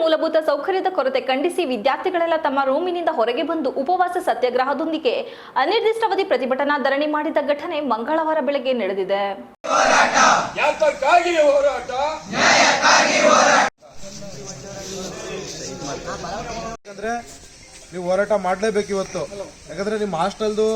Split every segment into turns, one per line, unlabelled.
ಮೂಲಭೂತ ಸೌಕರ್ಯದ ಕೊರತೆ ಖಂಡಿಸಿ ವಿದ್ಯಾರ್ಥಿಗಳೆಲ್ಲ ತಮ್ಮ ರೂಮಿನಿಂದ ಹೊರಗೆ ಬಂದು ಉಪವಾಸ ಸತ್ಯಾಗ್ರಹದೊಂದಿಗೆ ಅನಿರ್ದಿಷ್ಟಾವಧಿ ಪ್ರತಿಭಟನಾ ಧರಣಿ ಮಾಡಿದ ಘಟನೆ ಮಂಗಳವಾರ ಬೆಳಗ್ಗೆ ನಡೆದಿದೆ.
ನೀವು ಹೋರಾಟ ಮಾಡಲೇಬೇಕು ಇವತ್ತು. ಯಾಕಂದ್ರೆ ನಿಮ್ಮ ಹಾಸ್ಟೆಲ್ದು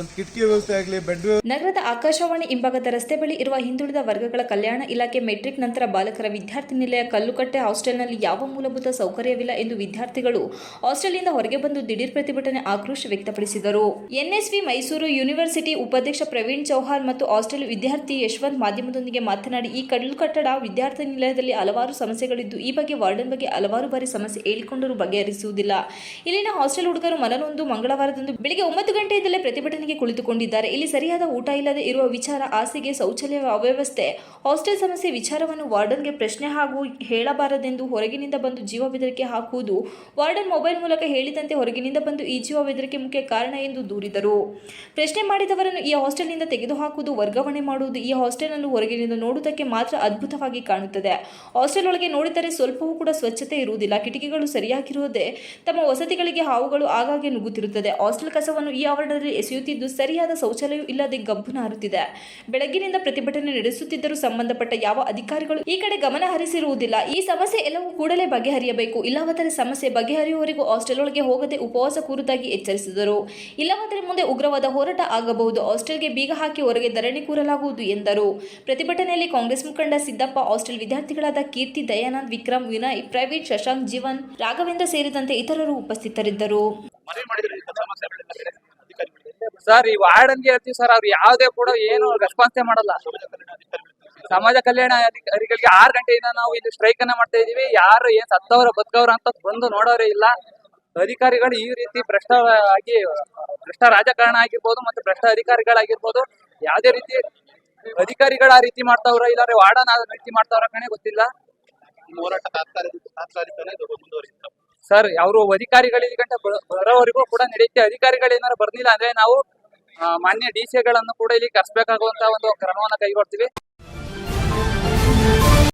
ಒಂದು ಕಿಟಕಿ ವ್ಯವಸ್ಥೆ ಆಗಲಿ, ಬೆಡ್
ನಗರದ ಆಕಾಶವಾಣಿ ಹಿಂಭಾಗದ ರಸ್ತೆ ಬಳಿ ಇರುವ ಹಿಂದುಳಿದ ವರ್ಗಗಳ ಕಲ್ಯಾಣ ಇಲಾಖೆ ಮೆಟ್ರಿಕ್ ನಂತರ ಬಾಲಕರ ವಿದ್ಯಾರ್ಥಿ ನಿಲಯ ಕಲ್ಲುಕಟ್ಟೆ ಹಾಸ್ಟೆಲ್ನಲ್ಲಿ ಯಾವ ಮೂಲಭೂತ ಸೌಕರ್ಯವಿಲ್ಲ ಎಂದು ವಿದ್ಯಾರ್ಥಿಗಳು ಹಾಸ್ಟೆಲ್ನಿಂದ ಹೊರಗೆ ಬಂದು ದಿಢೀರ್ ಪ್ರತಿಭಟನೆ ಆಕ್ರೋಶ ವ್ಯಕ್ತಪಡಿಸಿದರು. ಎನ್ಎಸ್ವಿ ಮೈಸೂರು ಯೂನಿವರ್ಸಿಟಿ ಉಪಾಧ್ಯಕ್ಷ ಪ್ರವೀಣ್ ಚೌಹಾನ್ ಮತ್ತು ಹಾಸ್ಟೆಲ್ ವಿದ್ಯಾರ್ಥಿ ಯಶವಂತ್ ಮಾಧ್ಯಮದೊಂದಿಗೆ ಮಾತನಾಡಿ, ಈ ಕಲ್ಲು ಕಟ್ಟಡ ವಿದ್ಯಾರ್ಥಿ ನಿಲಯದಲ್ಲಿ ಹಲವಾರು ಸಮಸ್ಯೆಗಳಿದ್ದು, ಈ ಬಗ್ಗೆ ವಾರ್ಡನ್ ಬಗ್ಗೆ ಹಲವಾರು ಬಾರಿ ಸಮಸ್ಯೆ ಹೇಳಿಕೊಂಡರೂ ಬಗೆಹರಿಸುವುದಿಲ್ಲ. ಇಲ್ಲಿನ ಹಾಸ್ಟೆಲ್ ಹುಡುಗರು ಮನನೊಂದು ಮಂಗಳವಾರದಂದು ಬೆಳಿಗ್ಗೆ ಒಂಬತ್ತು ಗಂಟೆಯಿಂದಲೇ ಕುಳಿತುಕೊಂಡಿದ್ದಾರೆ. ಇಲ್ಲಿ ಸರಿಯಾದ ಊಟ ಇಲ್ಲದೆ ಇರುವ ವಿಚಾರ, ಹಾಸಿಗೆ, ಶೌಚಾಲಯ ಅವ್ಯವಸ್ಥೆ, ಹಾಸ್ಟೆಲ್ ಸಮಸ್ಯೆ ವಿಚಾರವನ್ನು ವಾರ್ಡನ್ಗೆ ಪ್ರಶ್ನೆ ಹಾಗೂ ಹೇಳಬಾರದೆಂದು ಹೊರಗಿನಿಂದ ಬಂದು ಜೀವ ಬೆದರಿಕೆ ಹಾಕುವುದು ವಾರ್ಡನ್ ಮೊಬೈಲ್ ಮೂಲಕ ಹೇಳಿದಂತೆ ಹೊರಗಿನಿಂದ ಬಂದು ಈ ಜೀವ ಬೆದರಿಕೆ ಮುಖ್ಯ ಕಾರಣ ಎಂದು ದೂರಿದರು. ಪ್ರಶ್ನೆ ಮಾಡಿದವರನ್ನು ಈ ಹಾಸ್ಟೆಲ್ನಿಂದ ತೆಗೆದುಹಾಕುವುದು ವರ್ಗಾವಣೆ ಮಾಡುವುದು ಈ ಹಾಸ್ಟೆಲ್ನನ್ನು ಹೊರಗಿನಿಂದ ನೋಡುವುದಕ್ಕೆ ಮಾತ್ರ ಅದ್ಭುತವಾಗಿ ಕಾಣುತ್ತದೆ. ಹಾಸ್ಟೆಲ್ ಒಳಗೆ ನೋಡಿದರೆ ಸ್ವಲ್ಪವೂ ಕೂಡ ಸ್ವಚ್ಛತೆ ಇರುವುದಿಲ್ಲ. ಕಿಟಕಿಗಳು ಸರಿಯಾಗಿರುವುದೇ ತಮ್ಮ ವಸತಿಗಳಿಗೆ ಹಾವುಗಳು ಆಗಾಗ್ಗೆ ನುಗ್ಗುತ್ತಿರುತ್ತದೆ. ಹಾಸ್ಟೆಲ್ ಕಸವನ್ನು ಈ ಆವರಣದಲ್ಲಿ ಎಸೆಯುತ್ತಿದ್ದು ಸರಿಯಾದ ಶೌಚಾಲಯ ಇಲ್ಲದೆ ಗಬ್ಬು ನಾರುತ್ತಿದೆ ಬೆಳಗ್ಗಿನಿಂದ ಪ್ರತಿಭಟನೆ ನಡೆಸುತ್ತಿದ್ದರೂ ಸಂಬಂಧಪಟ್ಟ ಯಾವ ಅಧಿಕಾರಿಗಳು ಈ ಕಡೆ ಗಮನ ಹರಿಸಿರುವುದಿಲ್ಲ. ಈ ಸಮಸ್ಯೆ ಎಲ್ಲವೂ ಕೂಡಲೇ ಬಗೆಹರಿಯಬೇಕು. ಇಲ್ಲವಾದರೆ ಸಮಸ್ಯೆ ಬಗೆಹರಿಯುವವರೆಗೂ ಹಾಸ್ಟೆಲ್ ಒಳಗೆ ಹೋಗದೆ ಉಪವಾಸ ಕೂರುದಾಗಿ ಎಚ್ಚರಿಸಿದರು. ಇಲ್ಲವಾದರೆ ಮುಂದೆ ಉಗ್ರವಾದ ಹೋರಾಟ ಆಗಬಹುದು. ಹಾಸ್ಟೆಲ್ಗೆ ಬೀಗ ಹಾಕಿ ಹೊರಗೆ ಧರಣಿ ಕೂರಲಾಗುವುದು ಎಂದರು. ಪ್ರತಿಭಟನೆಯಲ್ಲಿ ಕಾಂಗ್ರೆಸ್ ಮುಖಂಡ ಸಿದ್ದಪ್ಪ, ಹಾಸ್ಟೆಲ್ ವಿದ್ಯಾರ್ಥಿಗಳಾದ ಕೀರ್ತಿ, ದಯಾನಂದ್, ವಿಕ್ರಮ್, ವಿನಯ್, ಪ್ರವೀಣ್, ಶಶಾಂಕ್, ಜೀವನ್, ರಾಘವೇಂದ್ರ ಸೇರಿದಂತೆ ಇತರರು ಉಪಸ್ಥಿತರಿದ್ದರು.
ಸರ್ ಈ ವಾರ್ಡನ್ಗೆ ಹೇಳ್ತೀವಿ ಸರ್ ಅವ್ರು ಯಾವ್ದೇ ಕೂಡ ಏನು ರೆಸ್ಪಾನ್ಸೇ ಮಾಡಲ್ಲ. ಸಮಾಜ ಕಲ್ಯಾಣ ಅಧಿಕಾರಿಗಳಿಗೆ ಆರು ಗಂಟೆಯಿಂದ ನಾವು ಇಲ್ಲಿ ಸ್ಟ್ರೈಕ್ ಅನ್ನ ಮಾಡ್ತಾ ಇದೀವಿ ಯಾರು ಏನ್ ಸತ್ತವ್ರ ಬದುಕವ್ರ ಅಂತ ಬಂದು ನೋಡೋರೇ ಇಲ್ಲ. ಅಧಿಕಾರಿಗಳು ಈ ರೀತಿ ಭ್ರಷ್ಟ ಆಗಿ, ಭ್ರಷ್ಟ ರಾಜಕಾರಣ ಆಗಿರ್ಬೋದು ಮತ್ತೆ ಭ್ರಷ್ಟ ಅಧಿಕಾರಿಗಳಾಗಿರ್ಬೋದು, ಯಾವ್ದೇ ರೀತಿ ಅಧಿಕಾರಿಗಳ ಆ ರೀತಿ ಮಾಡ್ತಾವ್ರ ಇಲ್ಲ ವಾರ್ಡನ್ ಆ ರೀತಿ ಮಾಡ್ತಾವ್ರ ಕಣೆ ಗೊತ್ತಿಲ್ಲ. ಸರ್ ಅವರು ಅಧಿಕಾರಿಗಳು ಇಲ್ಲಿ ಗಂಟೆ ಬರೋವರೆಗೂ ಕೂಡ ನಡೆಯುತ್ತೆ ಅಧಿಕಾರಿಗಳು ಏನಾರು ಬರ್ಲಿಲ್ಲ ಅಂದ್ರೆ ನಾವು ಮಾನ್ಯ ಡಿಸಿಗಳನ್ನು ಕೂಡ ಇಲ್ಲಿ ಕರೆಸಬೇಕಾಗುವಂತಹ ಒಂದು ಕ್ರಮವನ್ನು ಕೈಗೊಳ್ತೀವಿ.